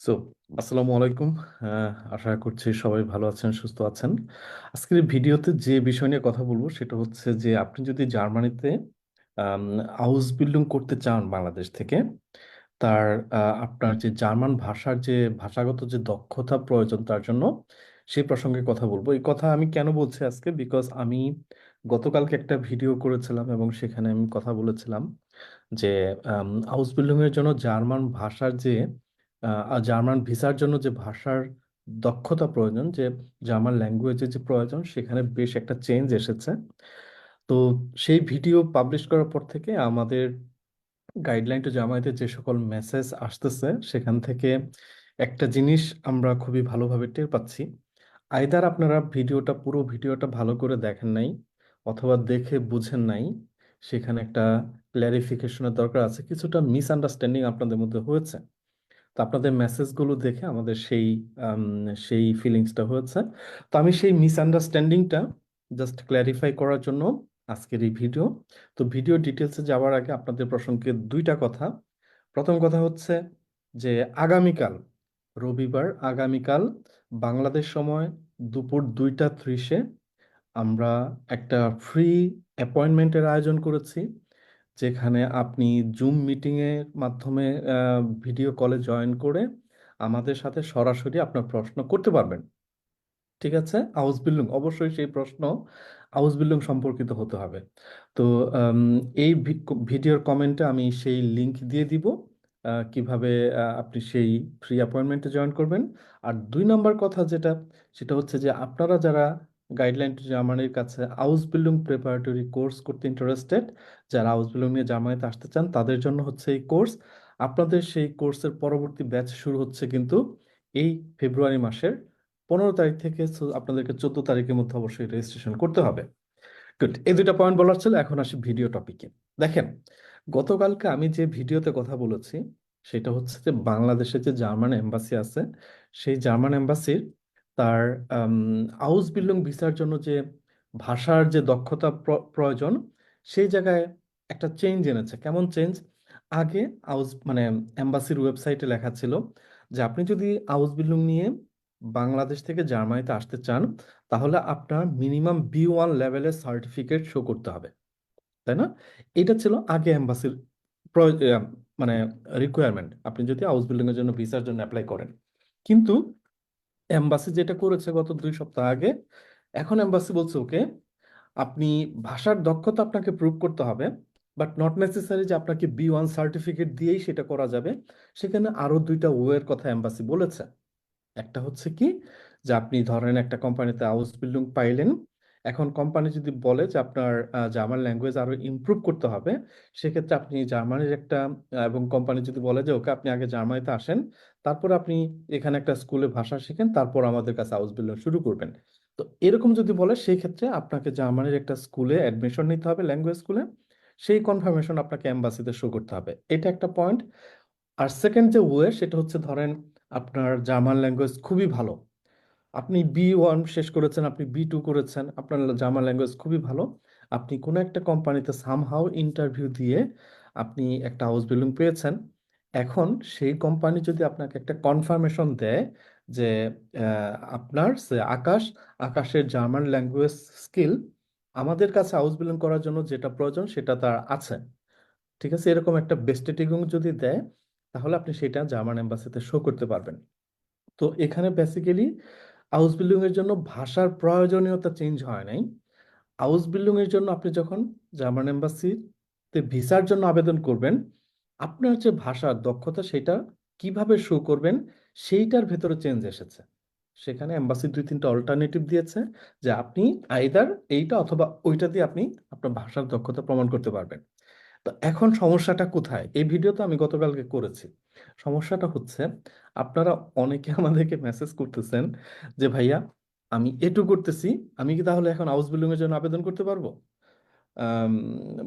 So আসসালামু আলাইকুম। আশা করছি সবাই ভালো আছেন, সুস্থ আছেন। আজকের ভিডিওতে যে বিষয় নিয়ে কথা বলব সেটা হচ্ছে যে, আপনি যদি জার্মানিতে হাউস বিল্ডিং করতে চান বাংলাদেশ থেকে, তার আপনার যে জার্মান ভাষার যে ভাষাগত যে দক্ষতা প্রয়োজন তার জন্য সেই প্রসঙ্গে কথা বলব। এই কথা আমি কেন বলছি আজকে? বিকজ আমি গতকালকে একটা ভিডিও করেছিলাম এবং সেখানে আমি কথা বলেছিলাম যে হাউস বিল্ডিং এর জন্য জার্মান ভাষার যে জার্মান ভিসার জন্য যে ভাষার দক্ষতা প্রয়োজন, যে জার্মান ল্যাঙ্গুয়েজের যে প্রয়োজন, সেখানে বেশ একটা চেঞ্জ এসেছে। তো সেই ভিডিও পাবলিশ করার পর থেকে আমাদের গাইডলাইন টু জামায়াতে যে সকল মেসেজ আসতেছে, সেখান থেকে একটা জিনিস আমরা খুবই ভালোভাবে টের পাচ্ছি। আইদার আপনারা ভিডিওটা, পুরো ভিডিওটা ভালো করে দেখেন নাই, অথবা দেখে বুঝেন নাই, সেখানে একটা ক্ল্যারিফিকেশনের দরকার আছে, কিছুটা মিসআন্ডারস্ট্যান্ডিং আপনাদের মধ্যে হয়েছে। তো আপনাদের মেসেজগুলো দেখে আমাদের সেই সেই ফিলিংসটা হয়েছে। তো আমি সেই মিসআন্ডারস্ট্যান্ডিংটা জাস্ট ক্ল্যারিফাই করার জন্য আজকের এই ভিডিও তো ভিডিও ডিটেলসে যাওয়ার আগে আপনাদের প্রসঙ্গে দুইটা কথা। প্রথম কথা হচ্ছে যে আগামীকাল, রবিবার আগামীকাল, বাংলাদেশ সময় দুপুর দুইটা ত্রিশে আমরা একটা ফ্রি অ্যাপয়েন্টমেন্টের আয়োজন করেছি। যেখানে আপনি জুম মিটিংয়ের মাধ্যমে ভিডিও কলে জয়েন করে আমাদের সাথে সরাসরি আপনার প্রশ্ন করতে পারবেন। ঠিক আছে? হাউস বিল্ডিং অবশ্যই সেই প্রশ্ন হাউস বিল্ডিং সম্পর্কিত হতে হবে। তো এই ভিডিওর কমেন্টে আমি সেই লিংক দিয়ে দিব কীভাবে আপনি সেই ফ্রি অ্যাপয়েন্টমেন্টে জয়েন করবেন। আর দুই নাম্বার কথা যেটা, সেটা হচ্ছে যে আপনারা যারা গাইডলাইন টু জার্মানির কাছে হাউস বিল্ডিং প্রিপারেটরি কোর্স করতে ইন্টারেস্টেড যারা হাউস বিল্ডিং নিয়ে জার্মানিতে আসতে চান, তাদের জন্য হচ্ছে এই কোর্স আপনাদের সেই কোর্সের পরবর্তী ব্যাচ শুরু হচ্ছে কিন্তু এই ফেব্রুয়ারি মাসের পনেরো তারিখ থেকে আপনাদেরকে চোদ্দ তারিখের মধ্যে অবশ্যই রেজিস্ট্রেশন করতে হবে। গুড এই দুইটা পয়েন্ট বলার ছিল, এখন আসি ভিডিও টপিকে দেখেন, গতকালকে আমি যে ভিডিওতে কথা বলেছি, সেটা হচ্ছে যে বাংলাদেশে যে জার্মান এম্বাসি আছে, সেই জার্মান এম্বাসির তার হাউস বিল্ডিং ভিসার জন্য যে ভাষার যে দক্ষতা প্র- প্রয়োজন, সেই জায়গায় একটা চেঞ্জ এনেছে। কেমন চেঞ্জ? আগে আউস মানে এম্বাসির ওয়েবসাইটে লেখা ছিল যে আপনি যদি আউস বিল্ডিং নিয়ে বাংলাদেশ থেকে জার্মানিতে আসতে চান, তাহলে আপনার মিনিমাম বি ওয়ান লেভেলের সার্টিফিকেট শো করতে হবে। তাই না? এটা ছিল আগে এম্বাসির মানে রিকোয়ারমেন্ট আপনি যদি হাউস বিল্ডিংয়ের জন্য ভিসার জন্য অ্যাপ্লাই করেন। কিন্তু এম্বাসি যেটা করেছে গত দুই সপ্তাহ আগে, এখন এম্বাসি বলছে ওকে আপনি ভাষার দক্ষতা আপনাকে প্রুভ করতে হবে বাট নট নেসেসারি যে আপনাকে বি ওয়ান সার্টিফিকেট দিয়েই সেটা করা যাবে। সেখানে আরও দুইটা ওয়ের কথা এম্বাসি বলেছে। একটা হচ্ছে কি, যে আপনি ধরেন একটা কোম্পানিতে হাউস বিল্ডিং পাইলেন এখন কোম্পানি যদি বলে যে আপনার জার্মান ল্যাঙ্গুয়েজ আরও ইমপ্রুভ করতে হবে, সেক্ষেত্রে আপনি জার্মানির একটা এবং কোম্পানি যদি বলে যে, ওকে, আপনি আগে জার্মানিতে আসেন, তারপর আপনি এখানে একটা স্কুলে ভাষা শিখেন, তারপর আমাদের কাছে হাউস বিল্ডিং শুরু করবেন। তো এরকম যদি বলে সেই ক্ষেত্রে আপনাকে জার্মানির একটা স্কুলে অ্যাডমিশন নিতে হবে ল্যাঙ্গুয়েজ স্কুলে সেই কনফার্মেশন আপনাকে এম্বাসিতে শো করতে হবে। এটা একটা পয়েন্ট আর সেকেন্ড যে ওয়ে সেটা হচ্ছে ধরেন, আপনার জার্মান ল্যাঙ্গুয়েজ খুবই ভালো। আপনি বি ওয়ান শেষ করেছেন, আপনি বি টু করেছেন, আপনার জার্মান ল্যাঙ্গুয়েজ খুবই ভালো। আপনি কোনো একটা কোম্পানিতে সামহাও ইন্টারভিউ দিয়ে আপনি একটা হাউস বিল্ডিং পেয়েছেন। এখন সেই কোম্পানি যদি আপনাকে একটা কনফার্মেশন দেয় যে আপনার আকাশ, আকাশের জার্মান ল্যাঙ্গুয়েজ স্কিল আমাদের কাছে হাউস বিল্ডিং করার জন্য যেটা প্রয়োজন সেটা তার আছে। ঠিক আছে? এরকম একটা বেস্টেটিং যদি দেয়, তাহলে আপনি সেটা জার্মান এম্বাসিতে শো করতে পারবেন। তো এখানে বেসিক্যালি হাউস বিল্ডিং এর জন্য ভাষার প্রয়োজনীয়তা চেঞ্জ হয় নাই। হাউস বিল্ডিং এর জন্য আপনি যখন জার্মান এম্বাসিতে ভিসার জন্য আবেদন করবেন, আপনার যে ভাষার দক্ষতা সেটা কীভাবে শো করবেন, সেইটার ভেতরে চেঞ্জ এসেছে। সেখানে এম্বাসি দুই তিনটা অল্টারনেটিভ দিয়েছে যে আপনি আইদার এইটা অথবা ওইটা দিয়ে আপনি আপনার ভাষার দক্ষতা প্রমাণ করতে পারবেন। তো এখন সমস্যাটা কোথায়? এই ভিডিও তো আমি গতকালকে করেছি। সমস্যাটা হচ্ছে, আপনারা অনেকে আমাদেরকে মেসেজ করতেছেন যে, ভাইয়া, আমি এটু করতেছি, আমি কি তাহলে এখন হাউস বিল্ডিং এর জন্য আবেদন করতে পারব?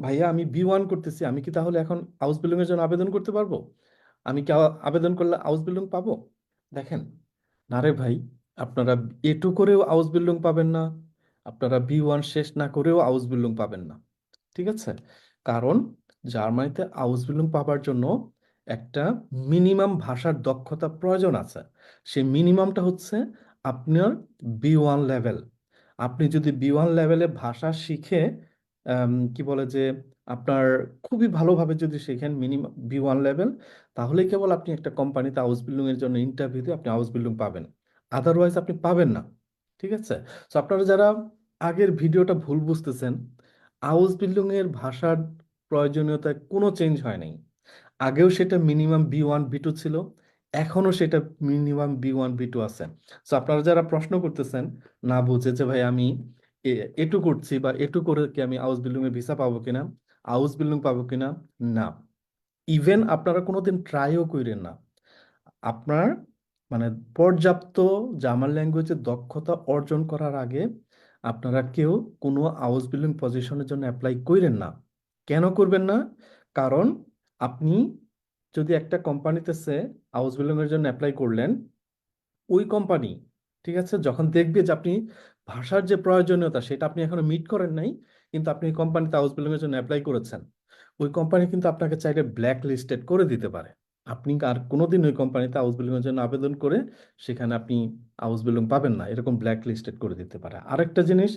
ভাইয়া, আমি বি ওয়ান করতেছি, আমি কি তাহলে এখন হাউস বিল্ডিং এর জন্য আবেদন করতে পারব? আমি কি আবেদন করলে হাউস বিল্ডিং পাবো? দেখেন, না রে ভাই, আপনারা এ টু করেও হাউস বিল্ডিং পাবেন না, আপনারা বি ওয়ান শেষ না করেও হাউস বিল্ডিং পাবেন না। ঠিক আছে? কারণ জার্মানিতে হাউস বিল্ডিং পাবার জন্য একটা মিনিমাম ভাষার দক্ষতা প্রয়োজন আছে। সেই মিনিমামটা হচ্ছে আপনার বি ওয়ান লেভেল আপনি যদি বি ওয়ান লেভেলে ভাষা শিখে কি বলে যে আপনার খুবই ভালোভাবে যদি শেখেন মিনিমাম বি ওয়ান লেভেল তাহলে কেবল আপনি একটা কোম্পানিতে হাউস বিল্ডিং এর জন্য ইন্টারভিউতে আপনি হাউস বিল্ডিং পাবেন। আদারওয়াইজ আপনি পাবেন না। ঠিক আছে? তো আপনারা যারা আগের ভিডিওটা ভুল বুঝতেছেন হাউস বিল্ডিং এর ভাষার প্রয়োজনীয়তায় কোনো চেঞ্জ হয় নাই। আগেও সেটা minimum B one B two ছিল, এখনও সেটা minimum B one B two আছে। সো আপনারা যারা প্রশ্ন করতেছেন, না বুঝে যে, ভাই, আমি এটু করছি বা এটু করে কি আমি হাউস বিল্ডিং এর ভিসা পাবো কিনা? হাউস বিল্ডিং পাবো কিনা? না। ইভেন আপনারা কোনোদিন ট্রাইও করেন না। আপনার মানে পর্যাপ্ত জার্মান ল্যাঙ্গুয়েজের দক্ষতা অর্জন করার আগে আপনারা কেউ কোনো হাউস বিল্ডিং পজিশনের জন্য অ্যাপ্লাই করেন না। কেন করবেন না? কারণ আপনি যদি একটা কোম্পানিতে সে হাউস বিল্ডিং এর জন্য অ্যাপ্লাই করলেন, ওই কোম্পানি, ঠিক আছে? যখন দেখবে যে আপনি ভাষার যে প্রয়োজনীয়তা, সেটা আপনি এখনও মিট করেন নাই, কিন্তু আপনি এই কোম্পানিতে হাউস বিল্ডিং এর জন্য অ্যাপ্লাই করেছেন, ওই কোম্পানি কিন্তু আপনাকে চাইলে ব্ল্যাক লিস্টেড করে দিতে পারে। আপনি আর কোনোদিন ওই কোম্পানিতে হাউস বিল্ডিং এর জন্য আবেদন করে সেখানে আপনি হাউস বিল্ডিং পাবেন না, এরকম ব্ল্যাক লিস্টেড করে দিতে পারে। আরেকটা জিনিস,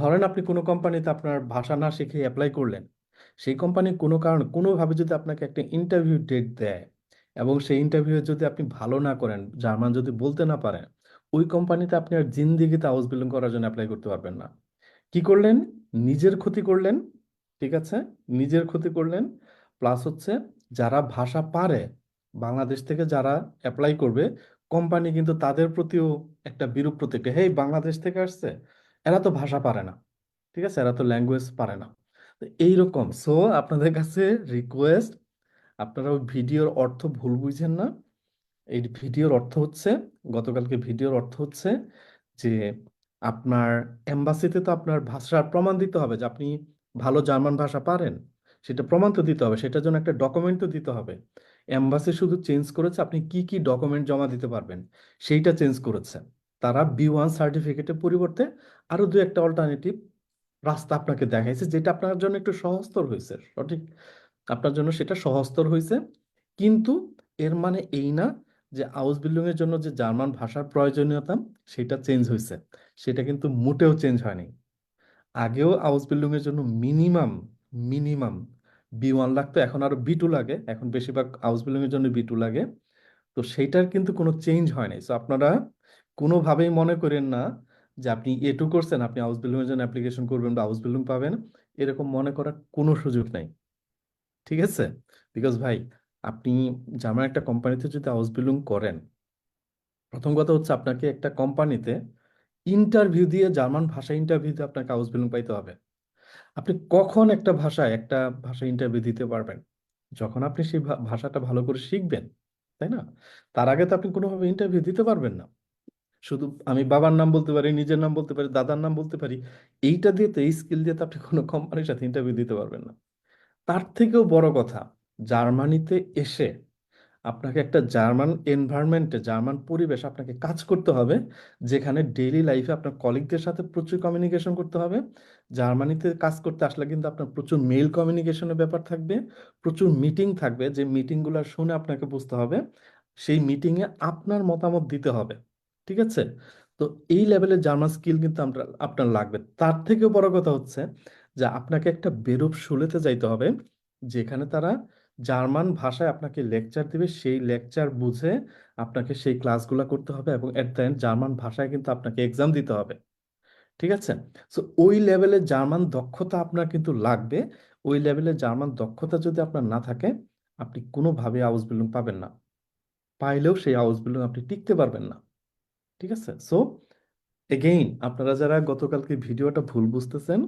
ধরেন আপনি কোনো কোম্পানিতে আপনার ভাষা না শিখে অ্যাপ্লাই করলেন সেই কোম্পানি কোনো কারণ, কোনোভাবে যদি আপনাকে একটা ইন্টারভিউ ডেট দেয় এবং সেই ইন্টারভিউ যদি আপনি ভালো না করেন, জার্মান যদি বলতে না পারেন, ওই কোম্পানিতে আপনি আর জিন্দিগিতে হাউস বিল্ডিং করার জন্য অ্যাপ্লাই করতে পারবেন না। কি করলেন? নিজের ক্ষতি করলেন, ঠিক আছে? নিজের ক্ষতি করলেন প্লাস হচ্ছে যারা ভাষা পারে, বাংলাদেশ থেকে যারা অ্যাপ্লাই করবে, কোম্পানি কিন্তু তাদের প্রতিও একটা বিরূপ প্রতিক্রিয়া, হেই, বাংলাদেশ থেকে আসছে? এরা তো ভাষা পারে না, ঠিক আছে? এরা তো ল্যাঙ্গুয়েজ পারে না। এইরকম। সো আপনাদের কাছে রিকোয়েস্ট আপনারা ওই ভিডিওর অর্থ ভুল বুঝছেন না। এই ভিডিওর অর্থ হচ্ছে, গতকালকে ভিডিওর অর্থ হচ্ছে যে, আপনার এম্বাসিতে তো আপনার ভাষার প্রমাণ দিতে হবে যে, আপনি ভালো জার্মান ভাষা পারেন। সেটা প্রমাণ তো দিতে হবে, সেটার জন্য একটা ডকুমেন্ট তো দিতে হবে। এম্বাসি শুধু চেঞ্জ করেছে, আপনি কি কি ডকুমেন্ট জমা দিতে পারবেন, সেইটা চেঞ্জ করেছে। তারা বি ওয়ান সার্টিফিকেটের পরিবর্তে আরও দু একটা অল্টারনেটিভ রাস্তা আপনাকে দেখাইছে, যেটা আপনার জন্য একটু সহজতর হয়েছে সঠিক? আপনার জন্য সেটা সহজতর হয়েছে কিন্তু এর মানে এই না যে হাউস বিল্ডিং এর জন্য যে জার্মান ভাষার প্রয়োজনীয়তা, সেটা চেঞ্জ হয়েছে সেটা কিন্তু মোটেও চেঞ্জ হয়নি। আগেও হাউস বিল্ডিং এর জন্য মিনিমাম মিনিমাম বি ওয়ান লাগতো এখন আরও বি টু লাগে, এখন বেশিরভাগ হাউস বিল্ডিং এর জন্য বি টু লাগে। তো সেইটার কিন্তু কোনো চেঞ্জ হয় নাই। সো আপনারা কোনোভাবেই মনে করেন না যে আপনি এ টু করছেন, আপনি হাউস বিল্ডিং এর জন্য অ্যাপ্লিকেশন করবেন বা হাউস বিল্ডিং পাবেন, এরকম মনে করার কোনো সুযোগ নাই। ঠিক আছে? বিকজ ভাই, আপনি জার্মান একটা কোম্পানিতে যদি হাউস বিল্ডিং করেন, প্রথম কথা হচ্ছে আপনাকে একটা কোম্পানিতে ইন্টারভিউ দিয়ে জার্মান ভাষা ইন্টারভিউ দিয়ে আপনাকে হাউস বিল্ডিং পাইতে হবে। আপনি কখন একটা ভাষায় একটা ভাষা ইন্টারভিউ দিতে পারবেন? যখন আপনি সেই ভাষাটা ভালো করে শিখবেন, তাই না? তার আগে তো আপনি কোনোভাবে ইন্টারভিউ দিতে পারবেন না। শুধু আমি বাবার নাম বলতে পারি, নিজের নাম বলতে পারি, দাদার নাম বলতে পারি, এইটা দিয়ে তো এই স্কিল দিয়ে তো আপনি কোনো কোম্পানির সাথে ইন্টারভিউ দিতে পারবেন না। তার থেকেও বড় কথা, জার্মানিতে এসে আপনাকে একটা জার্মান এনভায়রনমেন্টে জার্মান পরিবেশ আপনাকে কাজ করতে হবে, যেখানে ডেইলি লাইফে আপনার কলিগদের সাথে প্রচুর কমিউনিকেশন করতে হবে, জার্মানিতে কাজ করতে আসলে কিন্তু আপনার প্রচুর মেল কমিউনিকেশনের ব্যাপার থাকবে, প্রচুর মিটিং থাকবে, যে মিটিংগুলো শুনে আপনাকে বুঝতে হবে, সেই মিটিংয়ে আপনার মতামত দিতে হবে। ঠিক আছে? তো এই লেভেলের জার্মান স্কিল কিন্তু আপনার আপনার লাগবে। তার থেকেও বড় কথা হচ্ছে যে আপনাকে একটা বেরোপ শুলেতে যাইতে হবে, যেখানে তারা জার্মান ভাষায় আপনাকে লেকচার দিবে, সেই লেকচার বুঝে আপনাকে সেই ক্লাসগুলো করতে হবে এবং এট দ্য এন্ড জার্মান ভাষায় কিন্তু আপনাকে এক্সাম দিতে হবে। ঠিক আছে? সো ওই লেভেলের জার্মান দক্ষতা আপনার কিন্তু লাগবে। ওই লেভেলের জার্মান দক্ষতা যদি আপনার না থাকে, আপনি কোনোভাবে হাউস বিল্ডিং পাবেন না। পাইলেও সেই হাউস বিল্ডিং আপনি টিকতে পারবেন না। ঠিক আছে? সো এগেইন আপনারা যারা গতকালকে ভিডিওটা ভুল বুঝতেছেন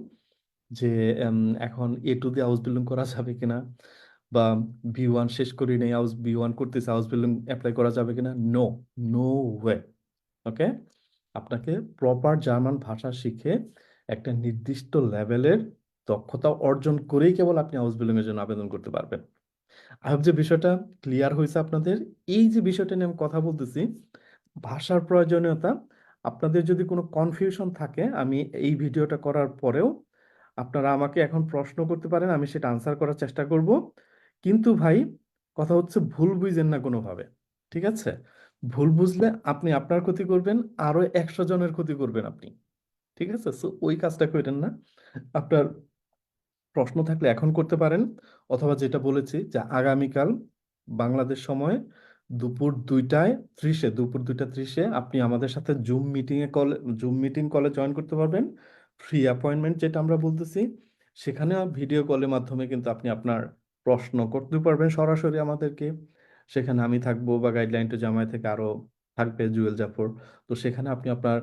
যে এখন এ টু দিয়ে হাউস বিল্ডিং করা যাবে কিনা বা বি ওয়ান শেষ করি নেই হাউস বি ওয়ান করতেছে হাউস বিল্ডিং অ্যাপ্লাই করা যাবে কিনা? নো নো ওয়ে ওকে আপনাকে প্রপার জার্মান ভাষা শিখে একটা নির্দিষ্ট লেভেলের দক্ষতা অর্জন করেই কেবল আপনি হাউস বিল্ডিং এর জন্য আবেদন করতে পারবেন। আই হোপ যে বিষয়টা ক্লিয়ার হয়েছে আপনাদের। এই যে বিষয়টা নিয়ে আমি কথা বলতেছি ভাষার প্রয়োজনীয়তা, আপনাদের যদি কোনো কনফিউশন থাকে, আমি এই ভিডিওটা করার পরেও আপনারা আমাকে এখন প্রশ্ন করতে পারেন, আমি সেটা আনসার করার চেষ্টা করব। কিন্তু ভাই, কথা হচ্ছে ভুল বুঝেন না কোনোভাবে, ঠিক আছে? ভুল বুঝলে আপনি আপনার ক্ষতি করবেন, আরও একশো জনের ক্ষতি করবেন আপনি, ঠিক আছে? সো ওই কাজটা করেন না। আপনার প্রশ্ন থাকলে এখন করতে পারেন, অথবা যেটা বলেছি যে আগামীকাল বাংলাদেশ সময় দুপুর দুইটায়, ত্রিশে, দুপুর দুইটা, ত্রিশে আপনি আমাদের সাথে জুম মিটিংয়ে কলে জুম মিটিং কলে জয়েন করতে পারবেন। ফ্রি অ্যাপয়েন্টমেন্ট যেটা আমরা বলতেছি, সেখানে ভিডিও কলের মাধ্যমে কিন্তু আপনি আপনার প্রশ্ন করতে পারবেন সরাসরি আমাদেরকে। সেখানে আমি থাকব বা গাইডলাইন টু জামাই থেকে আরও থাকবে জুয়েল জাফর। তো সেখানে আপনি আপনার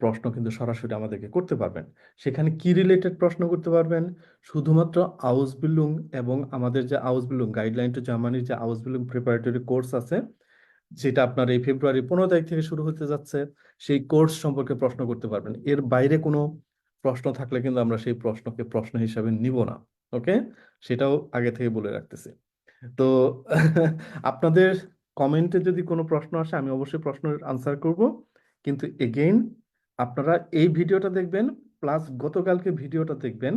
প্রশ্ন কিন্তু সরাসরি আমাদেরকে করতে পারবেন। সেখানে কি রিলেটেড প্রশ্ন করতে পারবেন? শুধুমাত্র আউস বিল্ডিং এবং আমাদের যে আউস বিল্ডিং গাইডলাইন টু জার্মানির যে আউস বিল্ডিং প্রিপারেটরি কোর্স আছে, যেটা আপনার এই ফেব্রুয়ারি পনেরো তারিখ থেকে শুরু হতে যাচ্ছে, সেই কোর্স সম্পর্কে প্রশ্ন করতে পারবেন। এর বাইরে কোনো প্রশ্ন থাকলে কিন্তু আমরা সেই প্রশ্নকে প্রশ্ন হিসাবে নিব না ওকে সেটাও আগে থেকে বলে রাখতেছি। তো আপনাদের কমেন্টে যদি কোনো প্রশ্ন আসে, আমি অবশ্যই প্রশ্নের আনসার করব। কিন্তু এগেইন আপনারা এই ভিডিওটা দেখবেন প্লাস গতকালকে ভিডিওটা দেখবেন,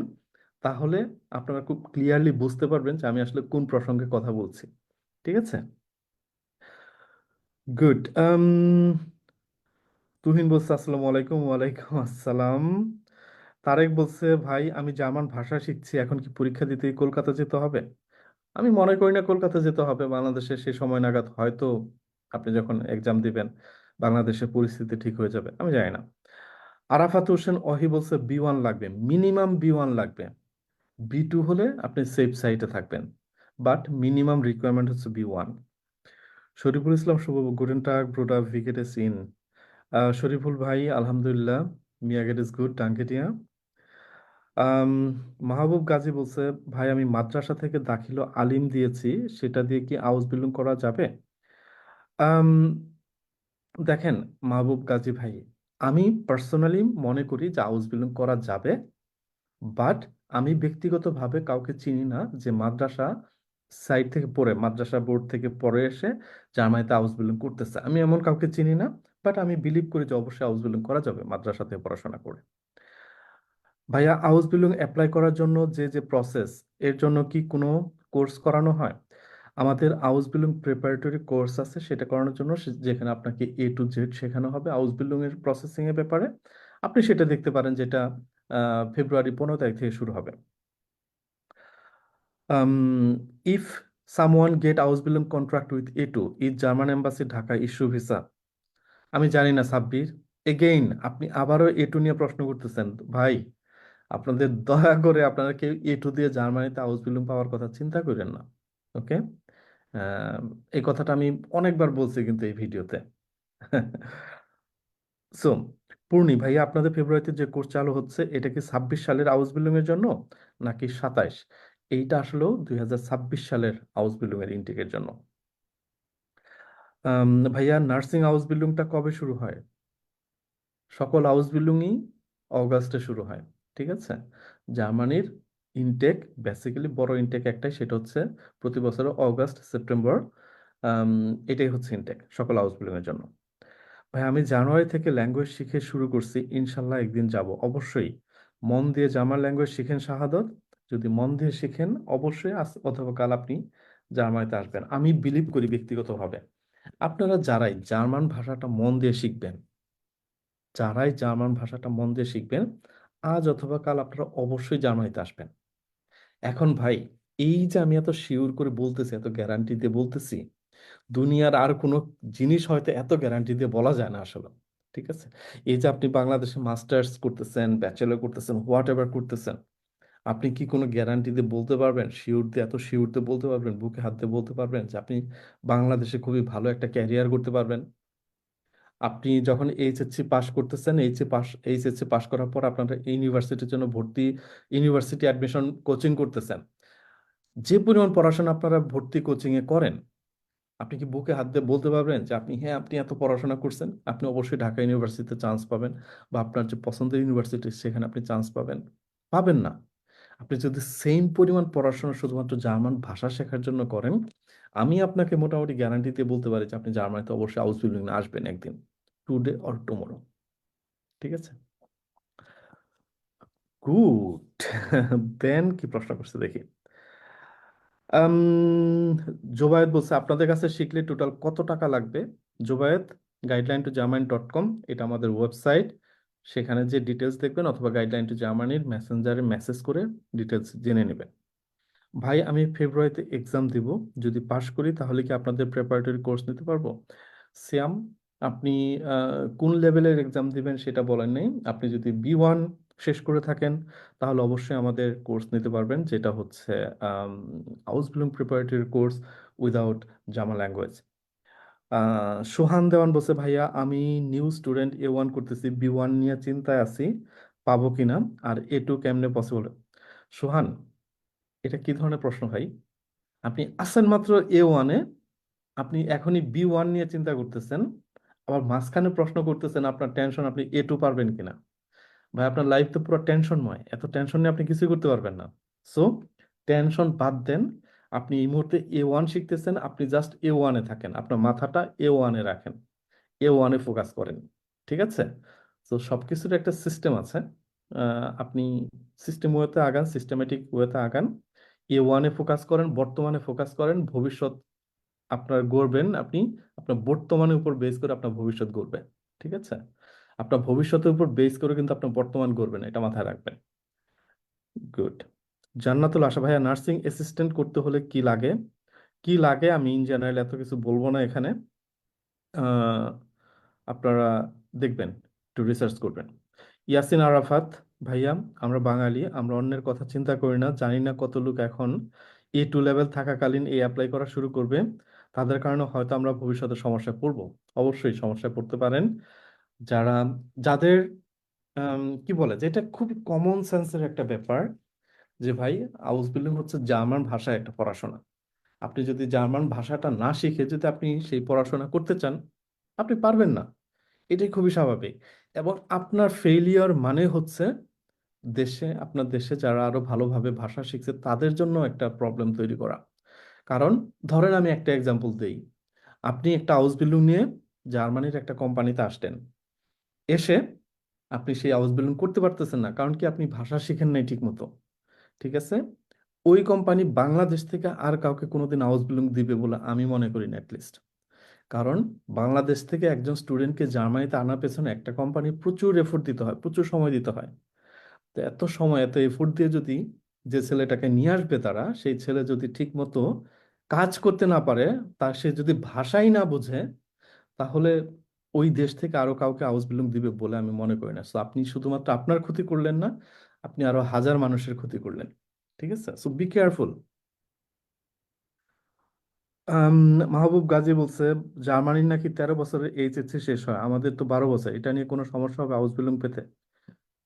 তাহলে আপনারা খুব ক্লিয়ারলি বুঝতে পারবেন যে আমি আসলে কোন প্রসঙ্গে কথা বলছি। ঠিক আছে? গুড তুহিন বলছে, আসসালামু আলাইকুম, ওয়ালাইকুম আসসালাম। তারেক বলছে, ভাই, আমি জার্মান ভাষা শিখছি, এখন কি পরীক্ষা দিতে কলকাতা যেতে হবে? আমি মনে করি না কলকাতা যেতে হবে, বাংলাদেশে সে সময় নাগাদ হয়তো আপনি যখন এক্সাম দিবেন, বাংলাদেশের পরিস্থিতি ঠিক হয়ে যাবে, আমি জানি না। আরাফাত হোসেন ওহি বলছে বি ওয়ান লাগবে, মিনিমাম বি ওয়ান লাগবে। বি টু হলে আপনি সেফ সাইটে থাকবেন বাট মিনিমাম রিকোয়ারমেন্ট হচ্ছে বি ওয়ান। শরীফুল ইসলাম, শুভ গুডেন টাগ ব্রোডা ভিকেট ইন শরীফুল ভাই, আলহামদুলিল্লাহ, মিয়া গেট ইজ গুড টাঙ্কেটিয়া মাহবুব গাজী বলছে, ভাই, আমি মাদ্রাসা থেকে দাখিল আলিম দিয়েছি, সেটা দিয়ে কি আউস বিল্ডিং করা যাবে? দেখেন মাহবুব গাজী ভাই আমি পার্সোনালি মনে করি যে আউস বিল্ডিং করা যাবে বাট আমি ব্যক্তিগতভাবে কাউকে চিনি না যে মাদ্রাসা সাইড থেকে পড়ে, মাদ্রাসা বোর্ড থেকে পড়ে এসে জার্মানিতে হাউস বিল্ডিং করতেছে। আমি এমন কাউকে চিনি না বাট আমি বিলিভ করি যে অবশ্যই হাউস বিল্ডিং করা যাবে মাদ্রাসাতে পড়াশোনা করে। ভাইয়া হাউস বিল্ডিং অ্যাপ্লাই করার জন্য যে যে প্রসেস এর জন্য কি কোনো কোর্স করানো হয়? আমাদের আউস বিল্ডিং প্রিপারেটরি কোর্স আছে, সেটা করানোর জন্য যেখানে আপনাকে এ টু জেড শেখানো হবে আউস বিল্ডিং এর প্রসেসিং এর ব্যাপারে। আপনি সেটা দেখতে পারেন যেটা ফেব্রুয়ারি পনেরো তারিখ থেকে শুরু হবে। If someone get house building contract with A two is German embassy Dhaka issue visa আমি জানি না, সাব্বির। এগেইন আপনি আবারও এ টু নিয়ে প্রশ্ন করতেছেন, ভাই, আপনাদের দয়া করে আপনারা কেউ এ টু দিয়ে জার্মানিতে হাউস বিল্ডিং পাওয়ার কথা চিন্তা করেন না ওকে এই কথাটা আমি অনেকবার বলছি কিন্তু এই ভিডিওতে। সো পূর্ণি ভাইয়া আপনাদের ফেব্রুয়ারিতে যে কোর্স চালু হচ্ছে, এটা কি ছাব্বিশ সালের আউস বিল্ডিং এর জন্য, নাকি সাতাইশ? এইটা আসলেও দুই হাজার ছাব্বিশ সালের হাউস বিল্ডিং এর ইনটেকের জন্য। ভাইয়া, নার্সিং হাউস বিল্ডিংটা কবে শুরু হয়? সকল হাউস বিল্ডিংই অগাস্টে শুরু হয়, ঠিক আছে? জার্মানির ইনটেক বেসিক্যালি বড় ইনটেক একটাই, সেটা হচ্ছে প্রতি বছর অগাস্ট সেপ্টেম্বর এটাই হচ্ছে ইনটেক সকল হাউস বিল্ডিং এর জন্য। ভাই, আমি জানুয়ারি থেকে ল্যাঙ্গুয়েজ শিখে শুরু করছি, ইনশাল্লাহ একদিন যাব। অবশ্যই মন দিয়ে জার্মান ল্যাঙ্গুয়েজ শিখেন শাহাদত, যদি মন দিয়ে শিখেন, অবশ্যই আজ অথবা কাল আপনি জার্মানিতে আসবেন। আমি বিলিভ করি ব্যক্তিগতভাবে। আপনারা যারাই জার্মান ভাষাটা মন দিয়ে শিখবেন, যারাই জার্মান ভাষাটা মন দিয়ে শিখবেন, আজ অথবা কাল আপনারা অবশ্যই জার্মানিতে আসবেন। এখন ভাই, এই যে আমি এত শিওর করে বলতেছি, এত গ্যারান্টি দিয়ে বলতেছি, দুনিয়ার আর কোনো জিনিস হয়তো এত গ্যারান্টি দিয়ে বলা যায় না আসলে, ঠিক আছে? এই যে আপনি বাংলাদেশে মাস্টার্স করতেছেন ব্যাচেলর করতেছেন হোয়াট এভার করতেছেন, আপনি কি কোনো গ্যারান্টি দিয়ে বলতে পারবেন? শিওর দিয়ে, এত শিওর দিয়ে বলতে পারবেন? বুকে হাত দিয়ে বলতে পারবেন যে আপনি বাংলাদেশে খুবই ভালো একটা ক্যারিয়ার করতে পারবেন? আপনি যখন এইচএসসি পাশ করতেছেন এইচএসসি পাস এইচএসসি পাশ করার পর আপনারা ইউনিভার্সিটির জন্য ভর্তি, ইউনিভার্সিটি অ্যাডমিশন কোচিং করতেছেন। যে পরিমাণ পড়াশোনা আপনারা ভর্তি কোচিং এ করেন, আপনি কি বুকে হাত দিয়ে বলতে পারবেন যে, আপনি হ্যাঁ আপনি এত পড়াশোনা করছেন, আপনি অবশ্যই ঢাকা ইউনিভার্সিটিতে চান্স পাবেন বা আপনার যে পছন্দের ইউনিভার্সিটি সেখানে আপনি চান্স পাবেন পাবেন না। আপনি যদি সেম পরিমাণ পড়াশোনা শুধুমাত্র জার্মান ভাষা শেখার জন্য করেন আমি আপনাকে মোটামুটি গ্যারান্টিতে বলতে পারি যে আপনি জার্মানিতে অবশ্যই হাউস বিল্ডিং আসবেন একদিন টুডে অর টুমোরো ঠিক আছে? গুড দেন কি প্রশ্ন করছে দেখি। আম, জোবায়েত বলছে আপনাদের কাছে শিখলে টোটাল কত টাকা লাগবে? Jobayet guideline to Germany dot com এটা আমাদের ওয়েবসাইট সেখানে যে ডিটেলস দেখবেন অথবা গাইডলাইন টু জার্মানির মেসেঞ্জারে মেসেজ করে ডিটেলস জেনে নেবেন। ভাই, আমি ফেব্রুয়ারিতে এক্সাম দিব। যদি পাশ করি, তাহলে কি আপনাদের প্রেপারেটরি কোর্স নিতে পারব? শ্যাম আপনি কোন লেভেলের এক্সাম দিবেন সেটা বলেন নেই। আপনি যদি বি ওয়ান শেষ করে থাকেন, তাহলে অবশ্যই আমাদের কোর্স নিতে পারবেন, যেটা হচ্ছে house building preparatory course without German language Sohan Dewan বলছে, ভাইয়া, আমি নিউ স্টুডেন্ট এ ওয়ান করতেছি বি ওয়ান নিয়ে চিন্তায় আছি, পাবো কিনা? আর এ টু কেমনে পসিবল সোহান এটা কি ধরনের প্রশ্ন ভাই? আপনি আসেন মাত্র এ ওয়ানে আপনি এখনই বি ওয়ান নিয়ে চিন্তা করতেছেন, আবার মাঝখানে প্রশ্ন করতেছেন আপনার টেনশন আপনি এ টু পারবেন কিনা। ভাই, আপনার লাইফ তো পুরো টেনশনময় এত টেনশন নিয়ে আপনি কিছুই করতে পারবেন না। সো টেনশন বাদ দেন, আপনি এই মুহূর্তে এ ওয়ান শিখতেছেন, আপনি জাস্ট এ ওয়ানে থাকেন, আপনার মাথাটা এ ওয়ানে রাখেন এ ওয়ানে ফোকাস করেন, ঠিক আছে? তো সবকিছুর একটা সিস্টেম আছে আপনি সিস্টেম ওয়েতে আগান সিস্টেমেটিক ওয়েতে আগান এ ওয়ানে ফোকাস করেন, বর্তমানে ফোকাস করেন, ভবিষ্যৎ আপনার গড়বেন আপনি, আপনার বর্তমানের উপর বেস করে আপনার ভবিষ্যৎ গড়বে ঠিক আছে? আপনার ভবিষ্যতের উপর বেস করে কিন্তু আপনার বর্তমান গড়বেন, এটা মাথায় রাখবেন। গুড জান্নাতুল আশা ভাইয়া নার্সিং অ্যাসিস্ট্যান্ট করতে হলে কি লাগে? কি লাগে? আমি ইন জেনারেল এত কিছু বলব না এখানে। আপনারা দেখবেন, একটু রিসার্চ করবেন। ইয়াসিন আরাফাত, ভাইয়া, আমরা বাঙালি, আমরা অন্যের কথা চিন্তা করি না, জানি না কত লোক এখন এ টু লেভেল থাকাকালীন এই অ্যাপ্লাই করা শুরু করবে। তাদের কারণে হয়তো আমরা ভবিষ্যতে সমস্যায় পড়ব। অবশ্যই সমস্যায় পড়তে পারেন। যারা, যাদের কি বলে, যে এটা খুব কমন সেন্সের একটা ব্যাপার যে ভাই আউসবিল্ডিং হচ্ছে জার্মান ভাষায় একটা পড়াশোনা। আপনি যদি জার্মান ভাষাটা না শিখে যদি আপনি সেই পড়াশোনা করতে চান, আপনি পারবেন না। এটাই খুবই স্বাভাবিক। এবং আপনার ফেইলিয়ার মানে হচ্ছে দেশে, আপনার দেশে যারা আরও ভালোভাবে ভাষা শিখছে, তাদের জন্য একটা প্রবলেম তৈরি করা। কারণ ধরেন আমি একটা এক্সাম্পল দেই। আপনি একটা হাউস বিল্ডিং নিয়ে জার্মানির একটা কোম্পানিতে আসতেন। এসে আপনি সেই হাউস বিল্ডিং করতে পারতেছেন না, কারণ কি আপনি ভাষা শিখেন নাই ঠিক মতো ঠিক আছে? ওই কোম্পানি বাংলাদেশ থেকে আর কাউকে কোনোদিন হাউস বিল্ডিং দিবে বলে আমি মনে করি না অ্যাটলিস্ট কারণ বাংলাদেশ থেকে একজন স্টুডেন্টকে জার্মানিতে আনার পেছনে একটা কোম্পানি প্রচুর এফোর্ট দিতে হয়, প্রচুর সময় দিতে হয়। তো এত সময়, এত এফোর্ট দিয়ে যদি যে ছেলেটাকে নিয়ে আসবে তারা, সেই ছেলে যদি ঠিক মতো কাজ করতে না পারে, তা সে যদি ভাষাই না বোঝে, তাহলে ওই দেশ থেকে আরও কাউকে হাউস বিলুম দিবে বলে আমি মনে করি না। সো আপনি শুধুমাত্র আপনার ক্ষতি করলেন না, আপনি আরও হাজার মানুষের ক্ষতি করলেন। ঠিক আছে? So be careful Mahbub Gazi বলছে, জার্মানির নাকি তেরো বছরের এইচএসসি শেষ হয়, আমাদের তো বারো বছর, এটা নিয়ে কোনো সমস্যা হবে হাউস বিল্ডিং পেতে?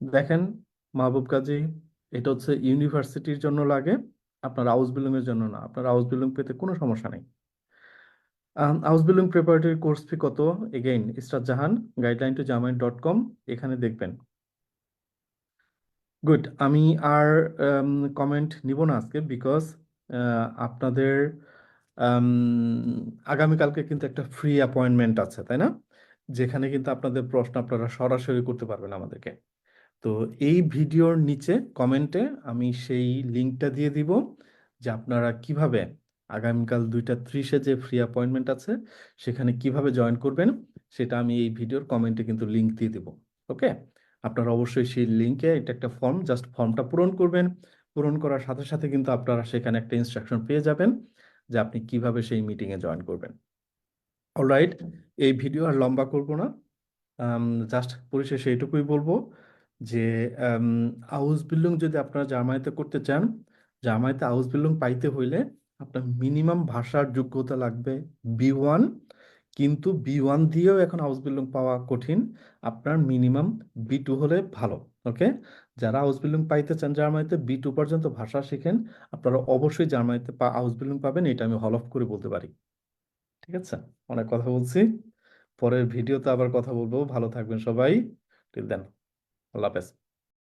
দেখেন, মাহবুব গাজী, এটা হচ্ছে ইউনিভার্সিটির জন্য লাগে, আপনার এর জন্য না, আপনার হাউস বিল্ডিং পেতে কোনো সমস্যা নেই। House building preparatory course fee কত? Again Israt Jahan guideline to Germany dot com এখানে দেখবেন। গুড আমি আর কমেন্ট নিব না আজকে বিকজ আপনাদের আগামীকালকে কিন্তু একটা ফ্রি অ্যাপয়েন্টমেন্ট আছে, তাই না? যেখানে কিন্তু আপনাদের প্রশ্ন আপনারা সরাসরি করতে পারবেন আমাদেরকে। তো এই ভিডিওর নিচে কমেন্টে আমি সেই লিঙ্কটা দিয়ে দিব যে আপনারা কীভাবে আগামীকাল দুইটা ত্রিশে যে ফ্রি অ্যাপয়েন্টমেন্ট আছে, সেখানে কীভাবে জয়েন করবেন, সেটা আমি এই ভিডিওর কমেন্টে কিন্তু লিঙ্ক দিয়ে দিব ওকে আপনারা অবশ্যই সেই লিঙ্কে এটা একটা ফর্ম জাস্ট ফর্মটা পূরণ করবেন। পূরণ করার সাথে সাথে কিন্তু আপনারা সেখানে একটা ইনস্ট্রাকশন পেয়ে যাবেন। যে আপনি কীভাবে সেই মিটিংয়ে জয়েন করবেন। অলরাইট এই ভিডিও আর লম্বা করব না। জাস্ট পরিশেষে এটুকুই বলব যে হাউস বিল্ডিং যদি আপনারা জার্মানিতে করতে চান জার্মানিতে হাউস বিল্ডিং পাইতে হইলে আপনার মিনিমাম ভাষার যোগ্যতা লাগবে বি ওয়ান কিন্তু বি ওয়ান দিয়েও এখন হাউস বিল্ডিং পাওয়া কঠিন। আপনার মিনিমাম বি টু হলে ভালো। ওকে যারা হাউস বিল্ডিং পাইতে চান জার্মানিতে বি টু পর্যন্ত ভাষা শিখেন, আপনারা অবশ্যই জার্মানিতে হাউস বিল্ডিং পাবেন। এটা আমি হল অফ করে বলতে পারি। ঠিক আছে? অনেক কথা বলছি। পরের ভিডিওতে আবার কথা বলব। ভালো থাকবেন সবাই। টিল দেন আল্লাহ হাফেজ।